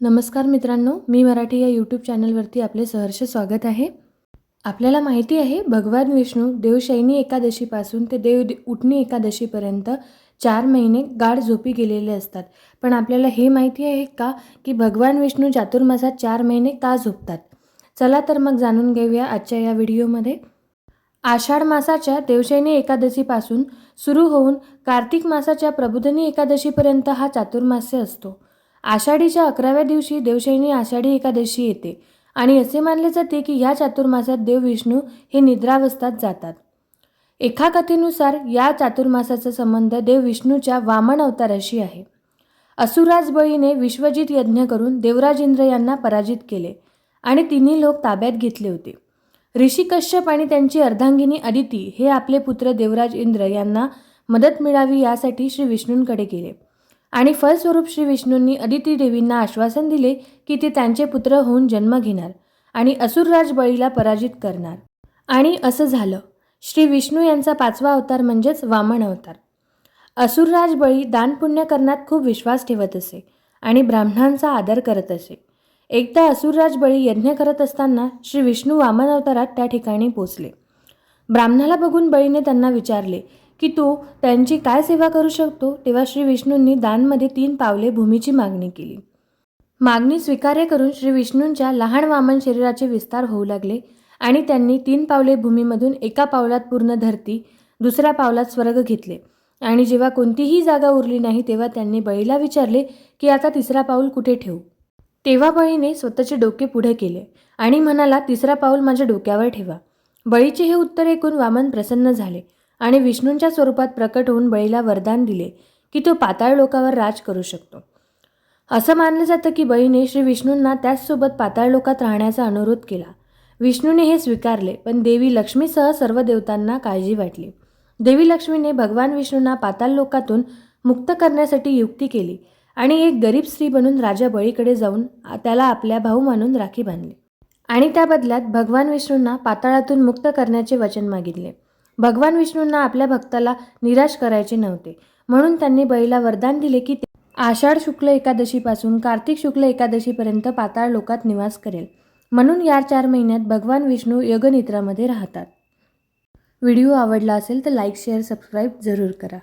नमस्कार मित्रांनो मी मराठी या यूट्यूब चॅनलवरती आपले सहर्ष स्वागत आहे. आपल्याला माहिती आहे भगवान विष्णू देवशैनी एकादशीपासून ते देव उठणी एकादशीपर्यंत चार महिने गाढ झोपी गेलेले असतात. पण आपल्याला हे माहिती आहे का की भगवान विष्णू चातुर्मासात चार महिने का झोपतात? चला तर मग जाणून घेऊया आजच्या या व्हिडिओमध्ये. आषाढ मासाच्या देवशैनी एकादशीपासून सुरू होऊन कार्तिक मासाच्या प्रबोधनी एकादशीपर्यंत हा चातुर्मास्य असतो. आषाढीच्या अकराव्या दिवशी देवशैनी आषाढी एकादशी येते आणि असे मानले जाते की या चातुर्मासात देव विष्णू हे निद्रावस्थात जातात. एका कथेनुसार या चातुर्मासाचा संबंध देव विष्णूच्या वामन अवताराशी आहे. असुराज बळीने विश्वजित यज्ञ करून देवराज इंद्र यांना पराजित केले आणि तिन्ही लोक ताब्यात घेतले होते. ऋषी कश्यप आणि त्यांची अर्धांगिनी अदिती हे आपले पुत्र देवराज इंद्र यांना मदत मिळावी यासाठी श्री विष्णूंकडे गेले. आणि फलस्वरूप श्री विष्णूंनी अदिती देवींना आश्वासन दिले की ते त्यांचे पुत्र होऊन जन्म घेणार आणि असुरराज बळीला पराजित करणार. आणि असं झालं. श्री विष्णू यांचा पाचवा अवतार म्हणजेच वामन अवतार. असुरराज बळी दानपुण्य करण्यात खूप विश्वास ठेवत असे आणि ब्राह्मणांचा आदर करत असे. एकदा असुरराज बळी यज्ञ करत असताना श्री विष्णू वामन अवतारात त्या ठिकाणी पोचले. ब्राह्मणाला बघून बळीने त्यांना विचारले की तो त्यांची काय सेवा करू शकतो तेव्हा श्री विष्णूंनी दानमध्ये तीन पावले भूमीची मागणी केली. मागणी स्वीकार्य करून श्री विष्णूंच्या लहान वामन शरीराचे विस्तार होऊ लागले आणि त्यांनी तीन पावले भूमीमधून एका पावलात पूर्ण धरती दुसऱ्या पावलात स्वर्ग घेतले. आणि जेव्हा कोणतीही जागा उरली नाही तेव्हा त्यांनी बळीला विचारले की आता तिसरा पाऊल कुठे ठेवू? तेव्हा बळीने स्वतःचे डोके पुढे केले आणि म्हणाला तिसरा पाऊल माझ्या डोक्यावर ठेवा. बळीचे हे उत्तर ऐकून वामन प्रसन्न झाले. आणि विष्णूंच्या स्वरूपात प्रकट होऊन बळीला वरदान दिले की तो पाताळ लोकावर राज करू शकतो. असं मानलं जातं की बळीने श्री विष्णूंना त्याचसोबत पाताळ लोकात राहण्याचा अनुरोध केला. विष्णूने हे स्वीकारले पण देवी लक्ष्मीसह सर्व देवतांना काळजी वाटली. देवी लक्ष्मीने भगवान विष्णूंना पाताळ लोकातून मुक्त करण्यासाठी युक्ती केली आणि एक गरीब स्त्री बनून राजा बळीकडे जाऊन त्याला आपल्या भाऊ मानून राखी बांधली. आणि त्या बदल्यात भगवान विष्णूंना पाताळातून मुक्त करण्याचे वचन मागितले. भगवान विष्णूंना आपल्या भक्ताला निराश करायचे नव्हते. म्हणून त्यांनी बळीला वरदान दिले की ते आषाढ शुक्ल एकादशीपासून कार्तिक शुक्ल एकादशीपर्यंत पाताळ लोकात निवास करेल. म्हणून या चार महिन्यात भगवान विष्णू यगनिद्रामध्ये राहतात. व्हिडिओ आवडला असेल तर लाईक शेअर सबस्क्राईब जरूर करा.